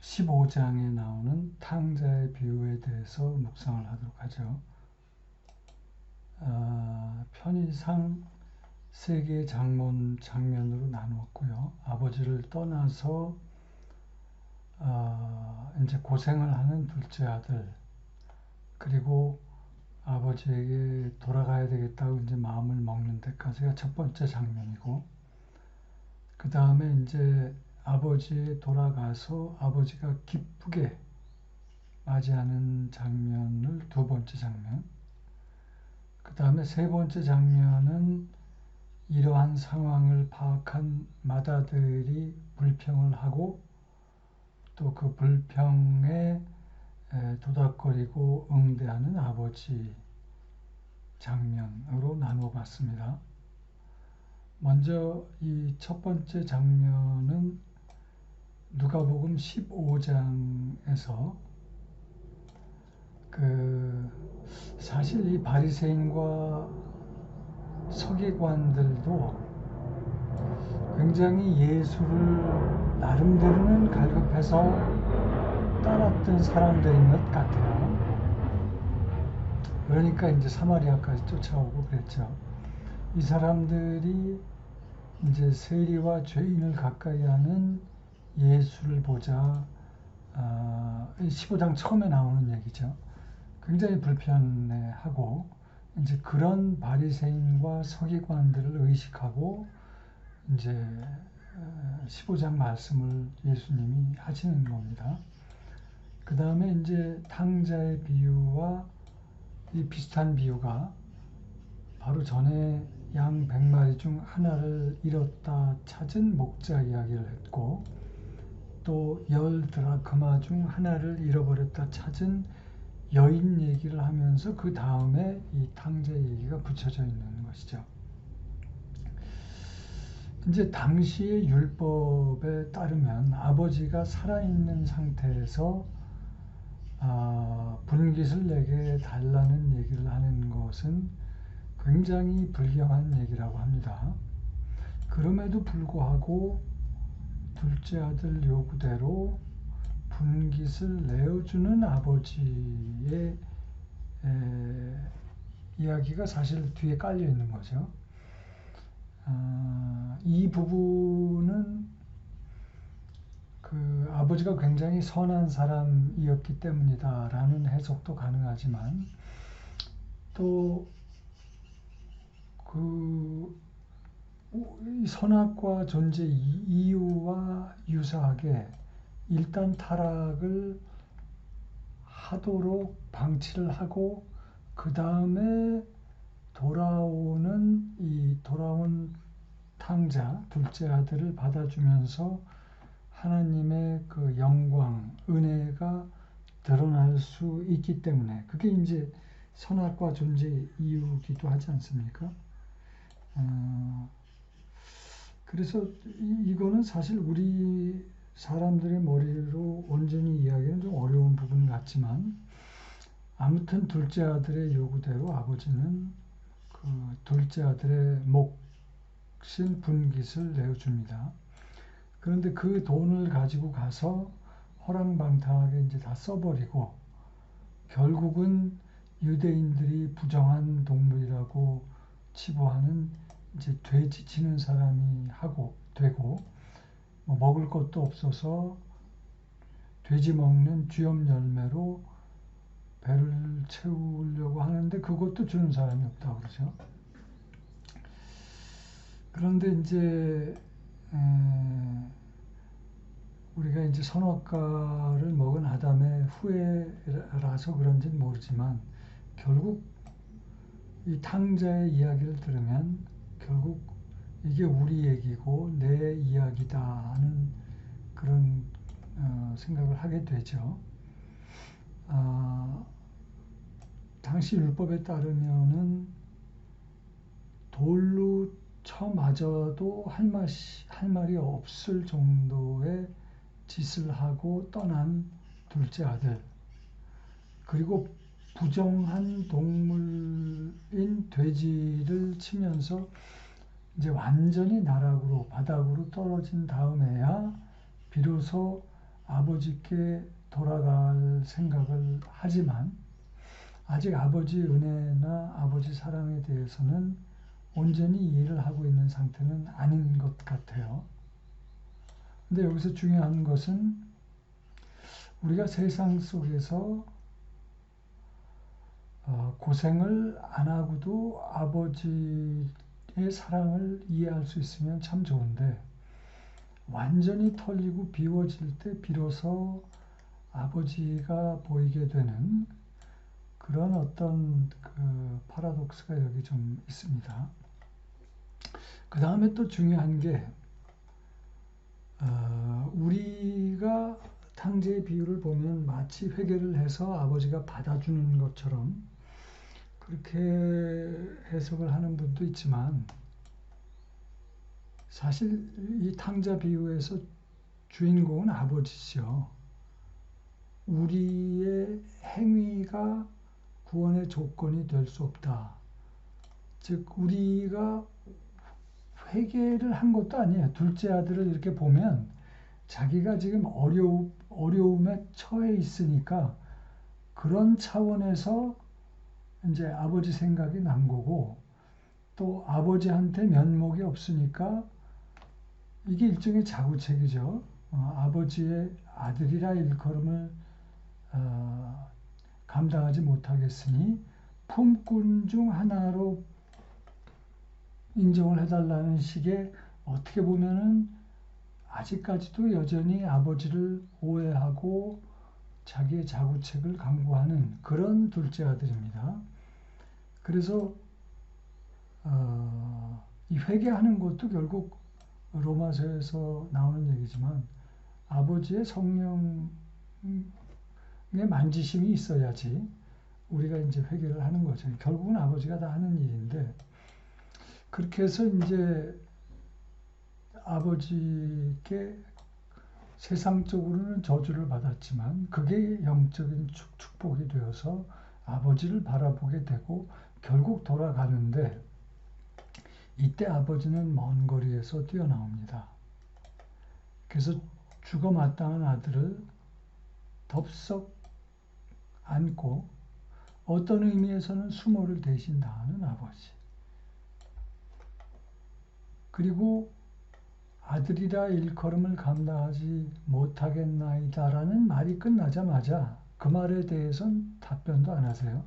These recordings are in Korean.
15장에 나오는 탕자의 비유에 대해서 묵상을 하도록 하죠. 어, 편의상 세 개의 장면, 장면으로 나누었고요. 아버지를 떠나서 어, 이제 고생을 하는 둘째 아들 그리고 아버지에게 돌아가야 되겠다고 이제 마음을 먹는 데까지가 첫 번째 장면이고 그 다음에 이제 아버지 돌아가서 아버지가 기쁘게 맞이하는 장면을 두 번째 장면. 그 다음에 세 번째 장면은 이러한 상황을 파악한 마다들이 불평을 하고 또 그 불평에 도닥거리고 응대하는 아버지 장면으로 나누어 봤습니다. 먼저 이 첫 번째 장면은 누가복음 15장에서 그 사실 이 바리새인과 서기관들도 굉장히 예수를 나름대로는 갈급해서 따랐던 사람들인 것 같아요. 그러니까 이제 사마리아까지 쫓아오고 그랬죠. 이 사람들이 이제 세리와 죄인을 가까이 하는 예수를 보자 어, 15장 처음에 나오는 얘기죠. 굉장히 불편해하고 이제 그런 바리새인과 서기관들을 의식하고 이제 15장 어, 말씀을 예수님이 하시는 겁니다. 그 다음에 이제 탕자의 비유와 이 비슷한 비유가 바로 전에 양 100마리 중 하나를 잃었다 찾은 목자 이야기를 했고 또 열 드라크마 중 하나를 잃어버렸다 찾은 여인 얘기를 하면서 그 다음에 이 탕자 얘기가 붙여져 있는 것이죠. 이제 당시의 율법에 따르면 아버지가 살아있는 상태에서 아, 분깃을 내게 달라는 얘기를 하는 것은 굉장히 불경한 얘기라고 합니다. 그럼에도 불구하고 둘째 아들 요구대로 분깃을 내어주는 아버지의 에, 이야기가 사실 뒤에 깔려 있는 거죠. 어, 이 부분은 그 아버지가 굉장히 선한 사람이었기 때문이다라는 해석도 가능하지만 또그 선악과 존재 이유와 유사하게 일단 타락을 하도록 방치를 하고 그 다음에 돌아오는 이 돌아온 탕자 둘째 아들을 받아주면서 하나님의 그 영광 은혜가 드러날 수 있기 때문에 그게 이제 선악과 존재 이유기도 하지 않습니까? 어, 그래서 이, 거는 사실 우리 사람들의 머리로 온전히 이야기는 좀 어려운 부분 같지만 아무튼 둘째 아들의 요구대로 아버지는 그 둘째 아들의 몫인 분깃을 내어줍니다. 그런데 그 돈을 가지고 가서 허랑방탕하게 이제 다 써버리고 결국은 유대인들이 부정한 동물이라고 치부하는 이제 돼 지 치는 사람이 하고 되고 뭐 먹을 것도 없어서 돼지 먹는 쥐염 열매로 배를 채우려고 하는데 그것도 주는 사람이 없다 그러죠. 그런데 이제 우리가 이제 선악과를 먹은 아담의 후회라서 그런지는 모르지만 결국 이 탕자의 이야기를 들으면 결국 이게 우리 얘기고 내 이야기다 하는 그런 어, 생각을 하게 되죠. 아, 당시 율법에 따르면은 돌로 쳐 맞아도 할, 맛이, 할 말이 없을 정도의 짓을 하고 떠난 둘째 아들 그리고 부정한 동물인 돼지를 치면서 이제 완전히 나락으로 바닥으로 떨어진 다음에야 비로소 아버지께 돌아갈 생각을 하지만 아직 아버지 은혜나 아버지 사랑에 대해서는 온전히 이해를 하고 있는 상태는 아닌 것 같아요. 근데 여기서 중요한 것은 우리가 세상 속에서 어, 고생을 안 하고도 아버지의 사랑을 이해할 수 있으면 참 좋은데 완전히 털리고 비워질 때 비로소 아버지가 보이게 되는 그런 어떤 그 파라독스가 여기 좀 있습니다. 그 다음에 또 중요한 게 어, 우리가 탕제의 비유를 보면 마치 회개를 해서 아버지가 받아주는 것처럼 그렇게 해석을 하는 분도 있지만 사실 이 탕자 비유에서 주인공은 아버지죠. 우리의 행위가 구원의 조건이 될 수 없다. 즉 우리가 회개를 한 것도 아니에요. 둘째 아들을 이렇게 보면 자기가 지금 어려움, 어려움에 처해 있으니까 그런 차원에서 이제 아버지 생각이 난 거고 또 아버지한테 면목이 없으니까 이게 일종의 자구책이죠. 어, 아버지의 아들이라 일컬음을 어, 감당하지 못하겠으니 품꾼 중 하나로 인정을 해달라는 식의 어떻게 보면은 아직까지도 여전히 아버지를 오해하고 자기의 자구책을 강구하는 그런 둘째 아들입니다. 그래서 어, 이 회개하는 것도 결국 로마서에서 나오는 얘기지만 아버지의 성령의 만지심이 있어야지 우리가 이제 회개를 하는 거죠. 결국은 아버지가 다 하는 일인데 그렇게 해서 이제 아버지께 세상적으로는 저주를 받았지만 그게 영적인 축복이 되어서 아버지를 바라보게 되고 결국 돌아가는데 이때 아버지는 먼 거리에서 뛰어나옵니다. 그래서 죽어 마땅한 아들을 덥석 안고 어떤 의미에서는 수모를 대신 다하는 아버지. 그리고 아들이라 일컬음을 감당하지 못하겠나이다 라는 말이 끝나자마자 그 말에 대해선 답변도 안 하세요.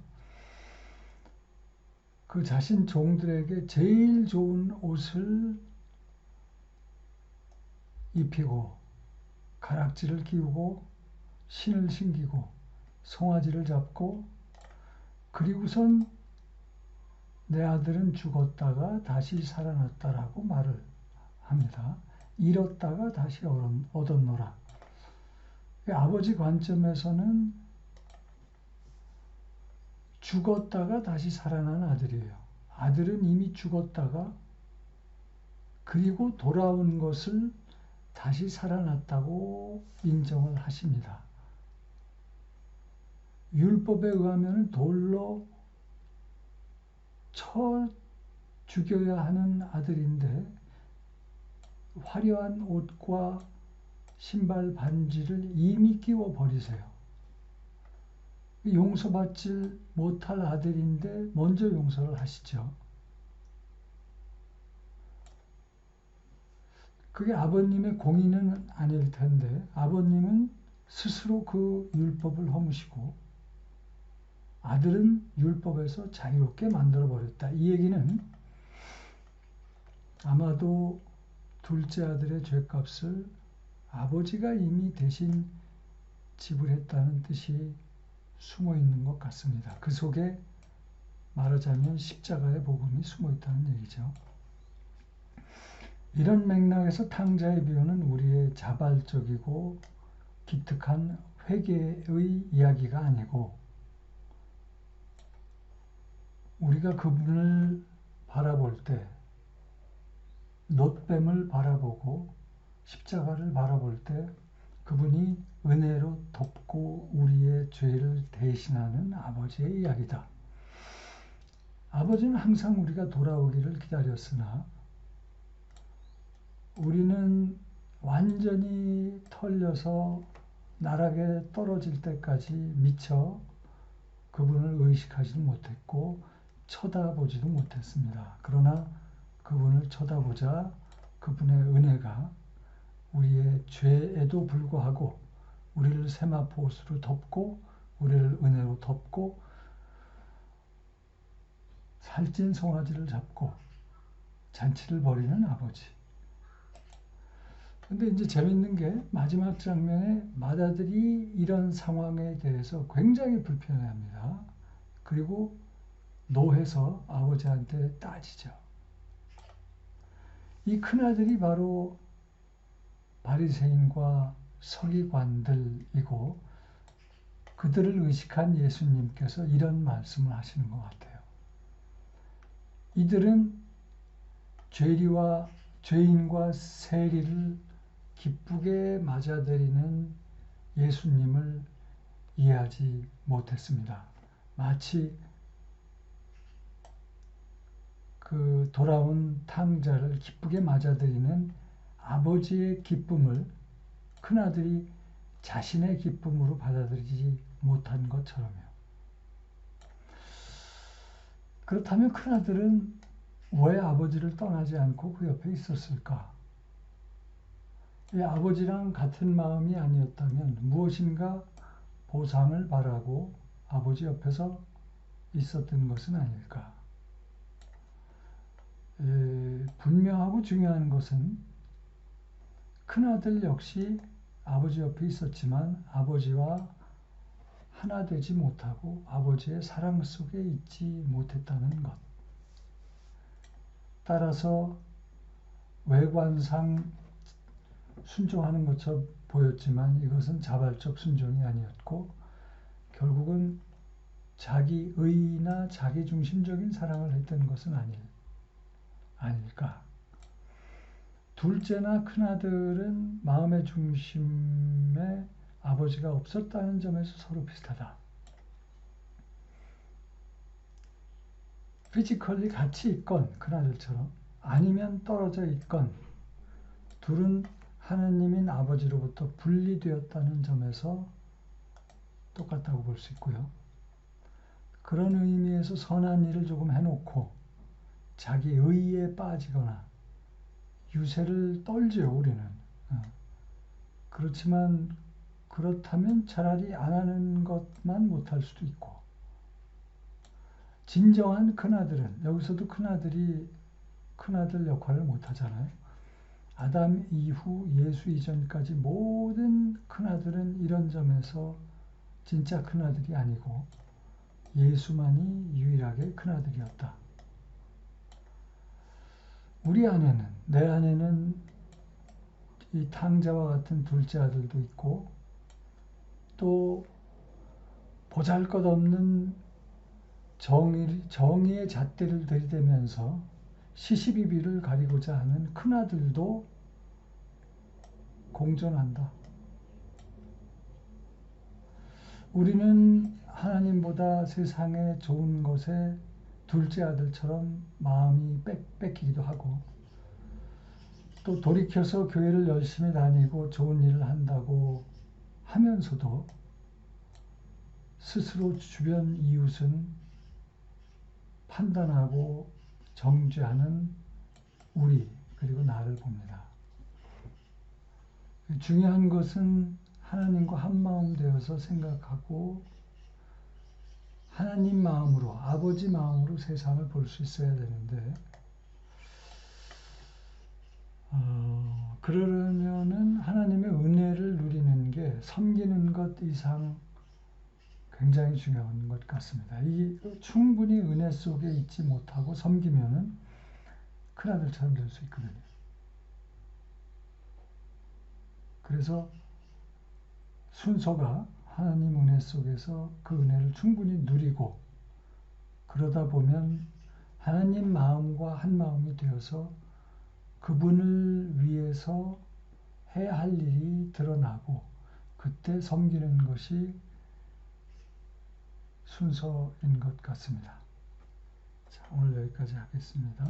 그 자신 종들에게 제일 좋은 옷을 입히고 가락지를 끼우고 신을 신기고 송아지를 잡고 그리고선 내 아들은 죽었다가 다시 살아났다라고 말을 합니다. 잃었다가 다시 얻었노라. 아버지 관점에서는 죽었다가 다시 살아난 아들이에요. 아들은 이미 죽었다가 그리고 돌아온 것을 다시 살아났다고 인정을 하십니다. 율법에 의하면 돌로 쳐 죽여야 하는 아들인데 화려한 옷과 신발 반지를 이미 끼워 버리세요. 용서받지 못할 아들인데 먼저 용서를 하시죠. 그게 아버님의 공의는 아닐 텐데 아버님은 스스로 그 율법을 허무시고 아들은 율법에서 자유롭게 만들어 버렸다. 이 얘기는 아마도 둘째 아들의 죄값을 아버지가 이미 대신 지불했다는 뜻이 숨어 있는 것 같습니다. 그 속에 말하자면 십자가의 복음이 숨어 있다는 얘기죠. 이런 맥락에서 탕자의 비유는 우리의 자발적이고 기특한 회개의 이야기가 아니고 우리가 그분을 바라볼 때 놋뱀을 바라보고 십자가를 바라볼 때 그분이 은혜로 덮고 우리의 죄를 대신하는 아버지의 이야기다. 아버지는 항상 우리가 돌아오기를 기다렸으나 우리는 완전히 털려서 나락에 떨어질 때까지 미처 그분을 의식하지도 못했고 쳐다보지도 못했습니다. 그러나 그분을 쳐다보자 그분의 은혜가 우리의 죄에도 불구하고 우리를 세마포스로 덮고 우리를 은혜로 덮고 살찐 송아지를 잡고 잔치를 벌이는 아버지. 근데 이제 재밌는 게 마지막 장면에 마다들이 이런 상황에 대해서 굉장히 불편해합니다. 그리고 노해서 아버지한테 따지죠. 이 큰아들이 바로 바리새인과 서기관들이고 그들을 의식한 예수님께서 이런 말씀을 하시는 것 같아요. 이들은 죄리와 죄인과 세리를 기쁘게 맞아들이는 예수님을 이해하지 못했습니다. 마치 그 돌아온 탕자를 기쁘게 맞아들이는 아버지의 기쁨을 큰아들이 자신의 기쁨으로 받아들이지 못한 것처럼요. 그렇다면 큰아들은 왜 아버지를 떠나지 않고 그 옆에 있었을까? 이 아버지랑 같은 마음이 아니었다면 무엇인가 보상을 바라고 아버지 옆에서 있었던 것은 아닐까? 에, 분명하고 중요한 것은 큰아들 역시 아버지 옆에 있었지만 아버지와 하나 되지 못하고 아버지의 사랑 속에 있지 못했다는 것. 따라서 외관상 순종하는 것처럼 보였지만 이것은 자발적 순종이 아니었고 결국은 자기 의나 자기 중심적인 사랑을 했던 것은 아닐, 아닐까. 둘째나 큰아들은 마음의 중심에 아버지가 없었다는 점에서 서로 비슷하다. 피지컬리 같이 있건 큰아들처럼 아니면 떨어져 있건 둘은 하나님인 아버지로부터 분리되었다는 점에서 똑같다고 볼 수 있고요. 그런 의미에서 선한 일을 조금 해놓고 자기 의에 빠지거나 유세를 떨죠 우리는. 어. 그렇지만 그렇다면 차라리 안 하는 것만 못할 수도 있고 진정한 큰아들은 여기서도 큰아들이 큰아들 역할을 못하잖아요. 아담 이후 예수 이전까지 모든 큰아들은 이런 점에서 진짜 큰아들이 아니고 예수만이 유일하게 큰아들이었다. 우리 안에는 내 안에는 이 탕자와 같은 둘째 아들도 있고 또 보잘것없는 정의, 정의의 잣대를 들이대면서 시시비비를 가리고자 하는 큰아들도 공존한다. 우리는 하나님보다 세상에 좋은 것에 둘째 아들처럼 마음이 뺏, 뺏기기도 하고 또 돌이켜서 교회를 열심히 다니고 좋은 일을 한다고 하면서도 스스로 주변 이웃은 판단하고 정죄하는 우리 그리고 나를 봅니다. 중요한 것은 하나님과 한 마음 되어서 생각하고 하나님 마음으로 아버지 마음으로 세상을 볼 수 있어야 되는데 어, 그러려면은 하나님의 은혜를 누리는 게 섬기는 것 이상 굉장히 중요한 것 같습니다. 이 충분히 은혜 속에 있지 못하고 섬기면은 큰아들처럼 될 수 있거든요. 그래서 순서가 하나님 은혜 속에서 그 은혜를 충분히 누리고 그러다 보면 하나님 마음과 한 마음이 되어서 그분을 위해서 해야 할 일이 드러나고 그때 섬기는 것이 순서인 것 같습니다. 자, 오늘 여기까지 하겠습니다.